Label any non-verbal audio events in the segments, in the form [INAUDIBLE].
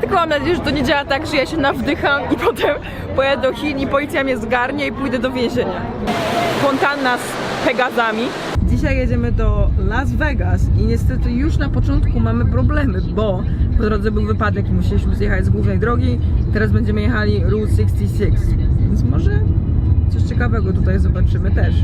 Tylko mam nadzieję, że to nie działa tak, że ja się nawdycham i potem pojadę do Chin i policja mnie zgarnie i pójdę do więzienia. Fontanna z Pegazami. Dzisiaj jedziemy do Las Vegas i niestety już na początku mamy problemy, bo po drodze był wypadek i musieliśmy zjechać z głównej drogi. Teraz będziemy jechali Route 66, więc może coś ciekawego tutaj zobaczymy też.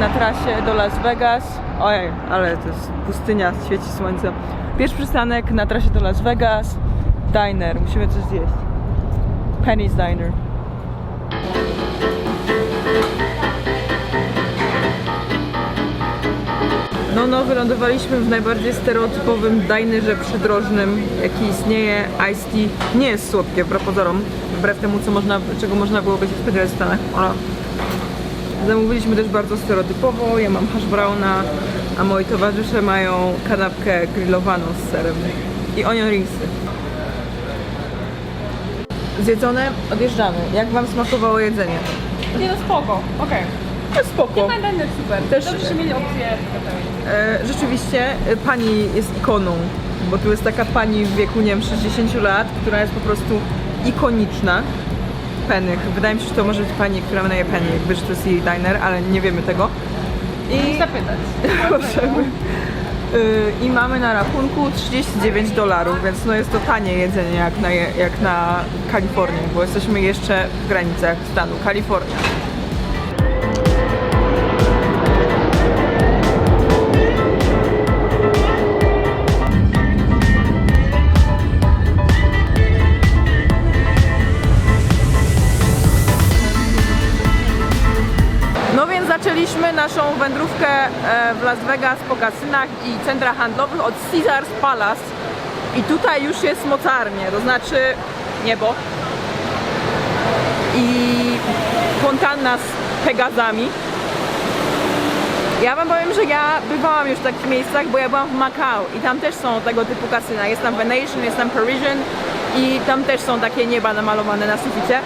Na trasie do Las Vegas. Ojej, ale to jest pustynia, świeci słońce. Pierwszy przystanek na trasie do Las Vegas. Diner, musimy coś zjeść. Penny's Diner. No, no, wylądowaliśmy w najbardziej stereotypowym dinerze przydrożnym, jaki istnieje. Ice tea nie jest słodkie, wbrew pozorom, wbrew temu, co można, czego można się spodziewać w Stanach. Zamówiliśmy też bardzo stereotypowo. Ja mam hash browna, a moi towarzysze mają kanapkę grillowaną z serem i onion ringsy. Zjedzone, odjeżdżamy. Jak Wam smakowało jedzenie? Nie no spoko, okej. No spoko. Okay. Będę super. Też- Dobrze, że mieli opcję. E, rzeczywiście e, pani jest ikoną, bo tu jest taka pani w wieku, nie wiem, 60 lat, która jest po prostu ikoniczna. Penny. Wydaje mi się, że to może być pani, która wydaje Penny, jakby, że to jest jej diner, ale nie wiemy tego. I Zapytać. Możemy. Y, I mamy na rachunku 39 dolarów, więc no jest to tanie jedzenie jak na, jak na Kalifornię, bo jesteśmy jeszcze w granicach stanu Kalifornia. Vegas po kasynach i centrach handlowych od Caesars Palace. I tutaj już jest mocarnie, to znaczy niebo. I fontanna z Pegazami. Ja wam powiem, że ja bywałam już w takich miejscach, bo ja byłam w Macau i tam też są tego typu kasyna. Jest tam Venetian, jest tam Parisian i tam też są takie nieba namalowane na suficie.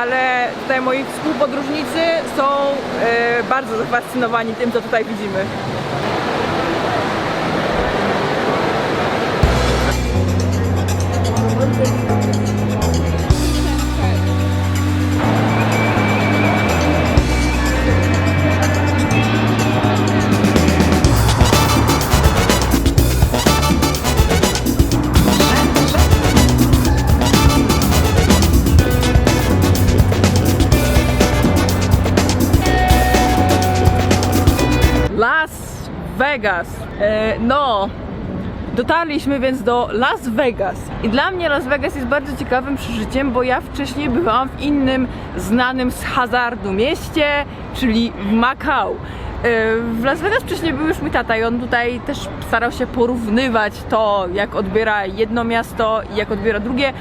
Ale tutaj moi współpodróżnicy są e, bardzo zafascynowani tym, co tutaj widzimy. Dotarliśmy więc do Las Vegas. I dla mnie Las Vegas jest bardzo ciekawym przeżyciem, bo ja wcześniej byłam w innym znanym z hazardu mieście, czyli w Macau. E, W Las Vegas wcześniej był już mój tata i on tutaj też starał się porównywać to, jak odbiera jedno miasto i jak odbiera drugie,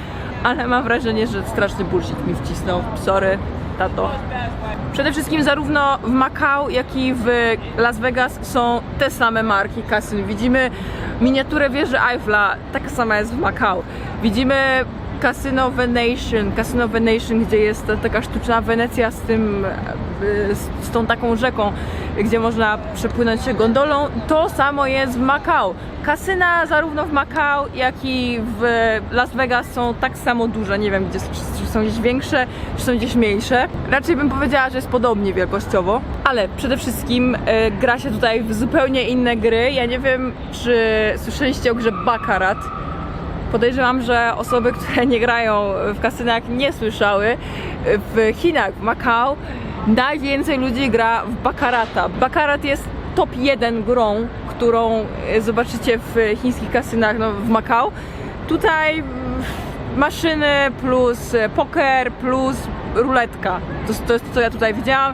ale mam wrażenie, że straszny bullshit mi wcisnął. Sorry, tato. Przede wszystkim zarówno w Macau, jak i w Las Vegas są te same marki kasyn. Widzimy miniaturę wieży Eiffla, taka sama jest w Macau. Widzimy Casino Venetian, Casino Venetian, gdzie jest ta, taka sztuczna Wenecja z tym, e, z tą taką rzeką, gdzie można przepłynąć się gondolą. To samo jest w Macau. Kasyna zarówno w Macau, jak i w Las Vegas są tak samo duże. Nie wiem, gdzie są gdzieś większe, czy są gdzieś mniejsze. Raczej bym powiedziała, że jest podobnie wielkościowo, ale przede wszystkim e, gra się tutaj w zupełnie inne gry. Ja nie wiem, czy słyszeliście o grze Baccarat. Podejrzewam, że osoby, które nie grają w kasynach nie słyszały. W Chinach, w Macau najwięcej ludzi gra w Baccarata. Baccarat jest top 1 grą, którą e, zobaczycie w chińskich kasynach no, w Macau. Tutaj maszyny plus e, poker plus ruletka. To, to jest to, co ja tutaj widziałam.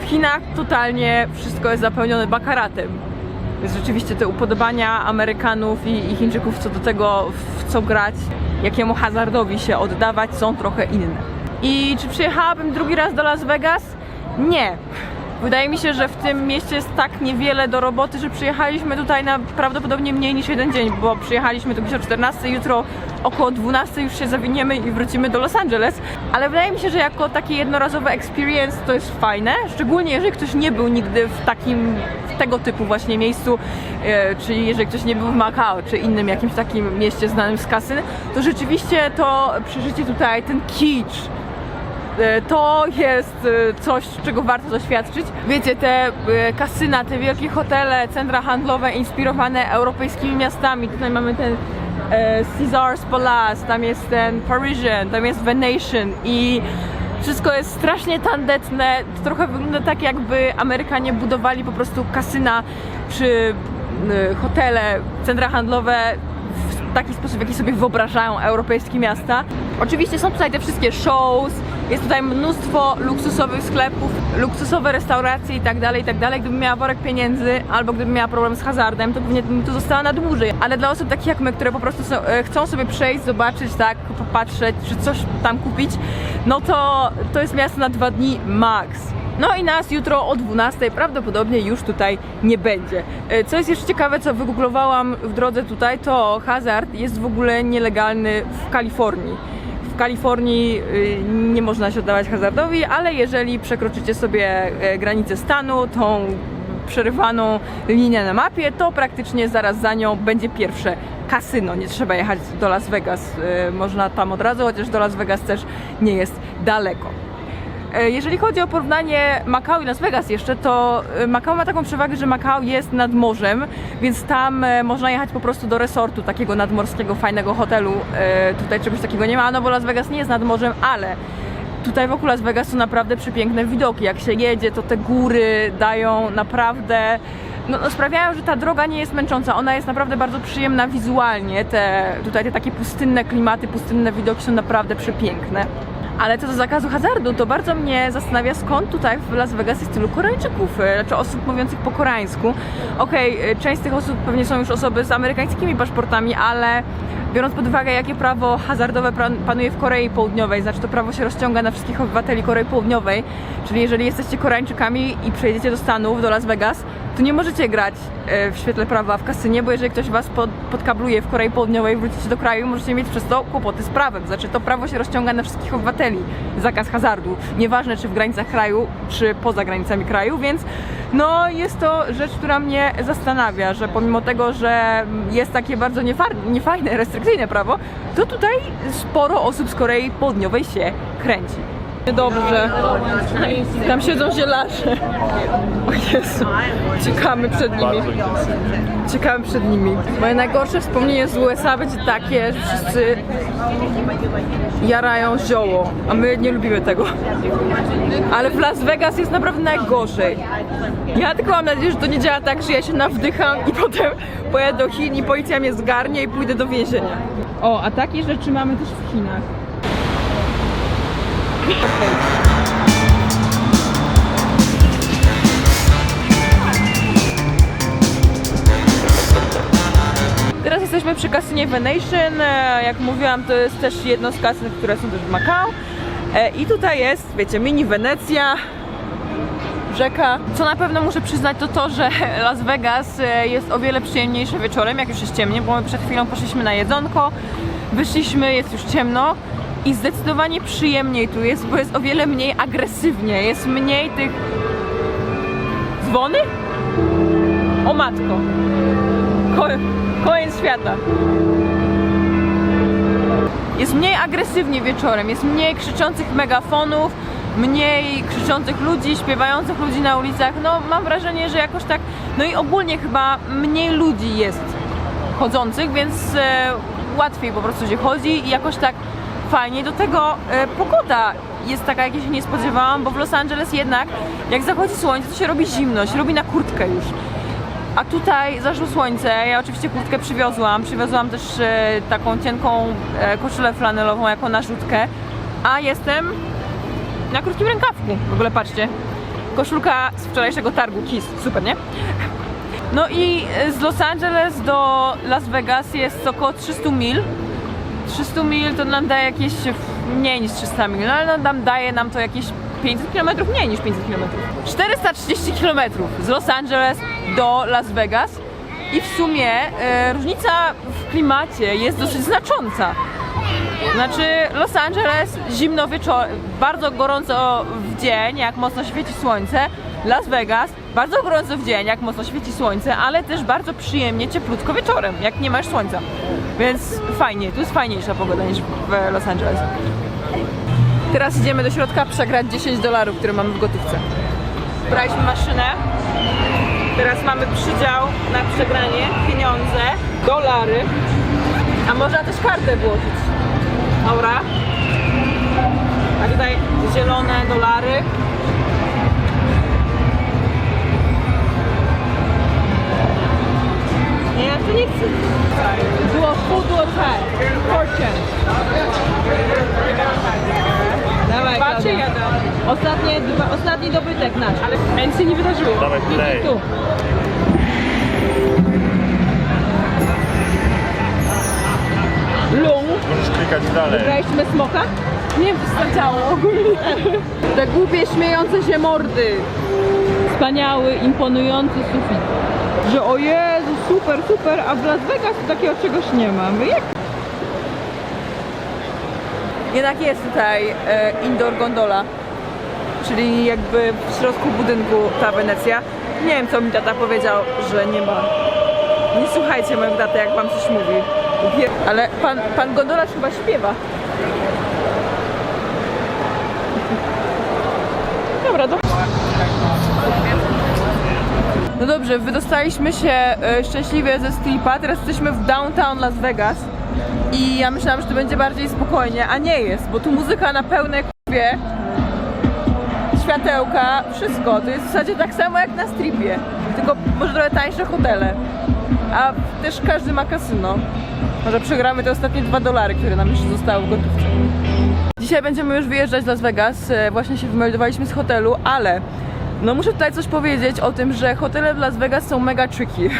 W Chinach totalnie wszystko jest zapełnione bakaratem. Więc rzeczywiście te upodobania Amerykanów i, i Chińczyków co do tego, w co grać, jakiemu hazardowi się oddawać, są trochę inne. I czy przyjechałabym drugi raz do Las Vegas? Nie. Wydaje mi się, że w tym mieście jest tak niewiele do roboty, że przyjechaliśmy tutaj na prawdopodobnie mniej niż jeden dzień, bo przyjechaliśmy tu gdzieś o 14, jutro około 12 już się zawiniemy i wrócimy do Los Angeles. Ale wydaje mi się, że jako takie jednorazowe experience to jest fajne, szczególnie jeżeli ktoś nie był nigdy w takim, w tego typu właśnie miejscu, e, czyli jeżeli ktoś nie był w Macao, czy innym jakimś takim mieście znanym z kasyn, to rzeczywiście to przeżycie tutaj, ten kicz, to jest e, coś, czego warto doświadczyć. Wiecie, te e, kasyna, te wielkie hotele, centra handlowe inspirowane europejskimi miastami. Tutaj mamy ten e, Caesar's Palace, tam jest ten Parisian, tam jest Venetian i wszystko jest strasznie tandetne. To trochę wygląda tak, jakby Amerykanie budowali po prostu kasyna czy e, hotele, centra handlowe w taki sposób, w jaki sobie wyobrażają europejskie miasta. Oczywiście są tutaj te wszystkie shows, jest tutaj mnóstwo luksusowych sklepów, luksusowe restauracje i tak dalej, i tak. Gdybym miała worek pieniędzy albo gdybym miała problem z hazardem, to pewnie tu została na dłużej. Ale dla osób takich jak my, które po prostu są, e, chcą sobie przejść, zobaczyć, tak, popatrzeć, czy coś tam kupić, no to to jest miasto na dwa dni max. No i nas jutro o 12 prawdopodobnie już tutaj nie będzie. E, Co jest jeszcze ciekawe, co wygooglowałam w drodze tutaj, to hazard jest w ogóle nielegalny w Kalifornii. Kalifornii y, nie można się oddawać hazardowi, ale jeżeli przekroczycie sobie e, granicę stanu, tą przerywaną linię na mapie, to praktycznie zaraz za nią będzie pierwsze kasyno. Nie trzeba jechać do Las Vegas, y, można tam od razu, chociaż do Las Vegas też nie jest daleko. E, Jeżeli chodzi o porównanie Macau i Las Vegas jeszcze, to e, Macau ma taką przewagę, że Macau jest nad morzem, więc tam e, można jechać po prostu do resortu, takiego nadmorskiego, fajnego hotelu. Tutaj czegoś takiego nie ma, no bo Las Vegas nie jest nad morzem, ale tutaj wokół Las Vegas są naprawdę przepiękne widoki. Jak się jedzie, to te góry dają naprawdę no, sprawiają, że ta droga nie jest męcząca. Ona jest naprawdę bardzo przyjemna wizualnie. Te, tutaj te takie pustynne klimaty, pustynne widoki są naprawdę przepiękne. Ale co do zakazu hazardu, to bardzo mnie zastanawia, skąd tutaj w Las Vegas jest tylu Koreańczyków, e, znaczy osób mówiących po koreańsku. Okej, e, część z tych osób pewnie są już osoby z amerykańskimi paszportami, ale biorąc pod uwagę, jakie prawo hazardowe pan- panuje w Korei Południowej, znaczy to prawo się rozciąga na wszystkich obywateli Korei Południowej, czyli jeżeli jesteście Koreańczykami i przyjedziecie do Stanów, do Las Vegas, to nie możecie grać e, w świetle prawa w kasynie, bo jeżeli ktoś was pod, podkabluje w Korei Południowej, wrócicie do kraju, możecie mieć przez to kłopoty z prawem. Znaczy to prawo się rozciąga na wszystkich obywateli. Zakaz hazardu. Nieważne czy w granicach kraju, czy poza granicami kraju, więc no jest to rzecz, która mnie zastanawia, że pomimo tego, że jest takie bardzo niefajne, restrykcyjne prawo, to tutaj sporo osób z Korei Południowej się kręci. Dobrze. Tam siedzą zielarze. O Jezu. Ciekamy przed nimi. Ciekamy przed nimi. Moje najgorsze wspomnienie z USA będzie takie, że wszyscy jarają zioło, a my nie lubimy tego. Ale w Las Vegas jest naprawdę najgorzej. Ja tylko mam nadzieję, że to nie działa tak, że ja się nawdycham i potem pojadę do Chin i policja mnie zgarnie i pójdę do więzienia. O, a takie rzeczy mamy też w Chinach. Teraz jesteśmy przy kasynie Venetian. E, Jak mówiłam, to jest też jedno z kasyn, które są też w Macau. E, I tutaj jest, wiecie, mini Wenecja, rzeka. Co na pewno muszę przyznać, to to, że [LAUGHS] Las Vegas e, jest o wiele przyjemniejsze wieczorem, jak już jest ciemnie, bo my przed chwilą poszliśmy na jedzonko, wyszliśmy, jest już ciemno. I zdecydowanie przyjemniej tu jest, bo jest o wiele mniej agresywnie, jest mniej tych dzwony? O matko! Ko koniec świata. Jest mniej agresywnie wieczorem, jest mniej krzyczących megafonów, mniej krzyczących ludzi, śpiewających ludzi na ulicach. No mam wrażenie, że jakoś tak, no i ogólnie chyba mniej ludzi jest chodzących, więc e, łatwiej po prostu się chodzi i jakoś tak fajnie. Do tego e, pogoda jest taka, jakiej się nie spodziewałam, bo w Los Angeles jednak jak zachodzi słońce, to się robi zimno, się robi na kurtkę już. A tutaj zaszło słońce, ja oczywiście kurtkę przywiozłam, przywiozłam też e, taką cienką e, koszulę flanelową jako narzutkę, a jestem na krótkim rękawku. W ogóle patrzcie, koszulka z wczorajszego targu KISS, super, nie? No i z Los Angeles do Las Vegas jest około 300 mil. 300 mil to nam daje jakieś mniej niż 300 mil, no ale no, nam daje nam to jakieś 500 km? Mniej niż 500 km. 430 km z Los Angeles do Las Vegas i w sumie e, różnica w klimacie jest dosyć znacząca. Znaczy Los Angeles zimno wieczorem, bardzo gorąco w dzień, jak mocno świeci słońce. Las Vegas bardzo gorąco w dzień, jak mocno świeci słońce, ale też bardzo przyjemnie, cieplutko wieczorem, jak nie masz słońca. Więc fajnie, tu jest fajniejsza pogoda niż w Los Angeles. Teraz idziemy do środka przegrać 10 dolarów, które mamy w gotówce. Braliśmy maszynę. Teraz mamy przydział na przegranie, pieniądze, dolary. A można też kartę włożyć. Dobra. A tutaj zielone dolary. Nie, to nie chcę. Było pudło tak. Fortune. Dawaj, Dwa czy Klaudia. jeden? Ostatnie, dwa, ostatni dobytek nasz. Ale nic się nie wydarzyło. Dawaj, play. tu. Lung. Możesz klikać dalej. Graliśmy smoka? Nie wstadziało ogólnie. Te głupie, śmiejące się mordy. Wspaniały, imponujący sufit. Że o Jezu, super, super, a w Las Vegas takiego czegoś nie mamy. Jak? Jednak jest tutaj e, indoor gondola, czyli jakby w środku budynku ta Wenecja. Nie wiem, co mi tata powiedział, że nie ma. Nie słuchajcie mojego taty, jak wam coś mówi. Ale pan, pan gondolarz chyba śpiewa. Dobra, to... No dobrze, wydostaliśmy się e, szczęśliwie ze stripa, teraz jesteśmy w downtown Las Vegas i ja myślałam, że to będzie bardziej spokojnie, a nie jest, bo tu muzyka na pełnej k***wie, światełka, wszystko, to jest w zasadzie tak samo jak na stripie, tylko może trochę tańsze hotele, a też każdy ma kasyno. Może przegramy te ostatnie dwa dolary, które nam jeszcze zostały w gotówce. Dzisiaj będziemy już wyjeżdżać z Las Vegas. E, Właśnie się wymeldowaliśmy z hotelu, ale no muszę tutaj coś powiedzieć o tym, że hotele w Las Vegas są mega tricky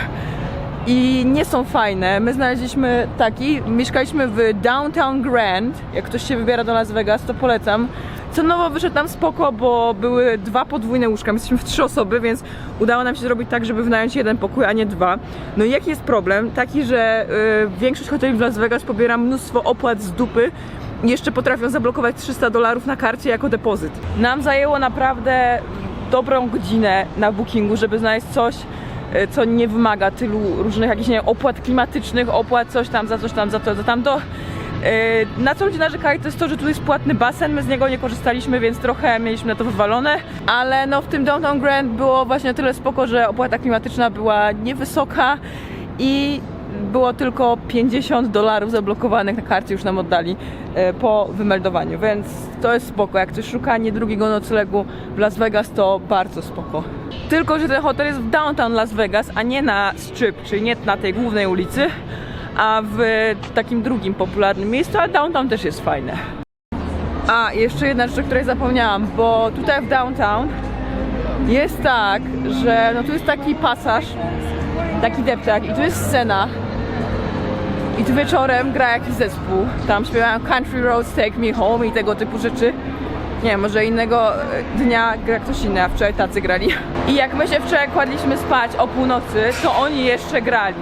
i nie są fajne. My znaleźliśmy taki, mieszkaliśmy w Downtown Grand. Jak ktoś się wybiera do Las Vegas, to polecam. Cenowo wyszedł nam spoko, bo były dwa podwójne łóżka. My jesteśmy w trzy osoby, więc udało nam się zrobić tak, żeby wynająć jeden pokój, a nie dwa. No i jaki jest problem? Taki, że y, większość hoteli w Las Vegas pobiera mnóstwo opłat z dupy jeszcze potrafią zablokować 300 dolarów na karcie jako depozyt. Nam zajęło naprawdę dobrą godzinę na bookingu, żeby znaleźć coś, e, co nie wymaga tylu różnych jakichś nie wiem, opłat klimatycznych, opłat coś tam, za coś tam, za to, za tamto. E, Na co ludzie narzekali, to jest to, że tu jest płatny basen, my z niego nie korzystaliśmy, więc trochę mieliśmy na to wywalone, ale no w tym Downtown Grand było właśnie tyle spoko, że opłata klimatyczna była niewysoka i było tylko 50 dolarów zablokowanych na karcie, już nam oddali e, po wymeldowaniu, więc to jest spoko. Jak ktoś szuka niedrugiego noclegu w Las Vegas, to bardzo spoko. Tylko, że ten hotel jest w downtown Las Vegas, a nie na strip, czyli nie na tej głównej ulicy, a w takim drugim popularnym miejscu, a downtown też jest fajne. A, jeszcze jedna rzecz, o której zapomniałam, bo tutaj w downtown jest tak, że no tu jest taki pasaż, taki deptak i tu jest scena i tu wieczorem gra jakiś zespół. Tam śpiewają Country Roads Take Me Home i tego typu rzeczy. Nie wiem, może innego e, dnia gra ktoś inny, a wczoraj tacy grali. I jak my się wczoraj kładliśmy spać o północy, to oni jeszcze grali.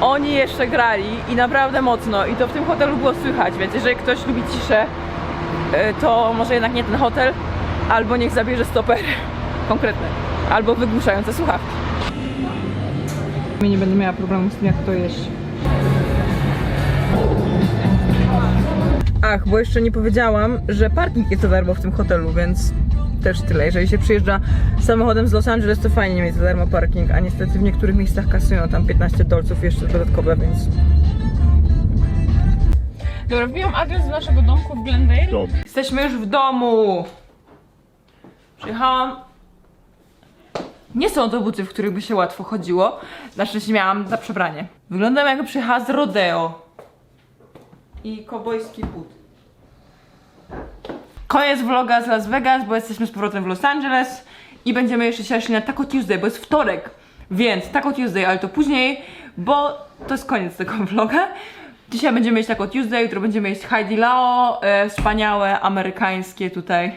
Oni jeszcze grali i naprawdę mocno. I to w tym hotelu było słychać, więc jeżeli ktoś lubi ciszę, e, to może jednak nie ten hotel, albo niech zabierze stoper [LAUGHS] konkretny, albo wygłuszające słuchawki. Nie będę miała problemu z tym, jak to jeść. Ach, bo jeszcze nie powiedziałam, że parking jest za darmo w tym hotelu, więc też tyle. Jeżeli się przyjeżdża samochodem z Los Angeles, to fajnie mieć za darmo parking, a niestety w niektórych miejscach kasują tam 15 dolców jeszcze dodatkowe, więc Dobra, wbijam adres z naszego domku w Glendale. Stop. Jesteśmy już w domu. Przyjechałam. Nie są to buty, w których by się łatwo chodziło. Na szczęście miałam za przebranie. Wyglądam jakby przyjechała z rodeo. I kobojski but. Koniec vloga z Las Vegas, bo jesteśmy z powrotem w Los Angeles. I będziemy jeszcze się szli na Taco Tuesday, bo jest wtorek. Więc Taco Tuesday, ale to później, bo to jest koniec tego [LAUGHS] vloga. Dzisiaj będziemy mieć Taco Tuesday, jutro będziemy jeść Heidi Lao, e, wspaniałe amerykańskie tutaj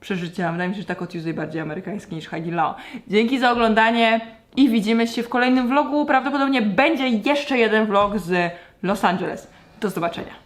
przeżycia. Wydaje mi się, że Taco Tuesday bardziej amerykański niż Heidi Lao. Dzięki za oglądanie i widzimy się w kolejnym vlogu. Prawdopodobnie będzie jeszcze jeden vlog z Los Angeles. Do zobaczenia.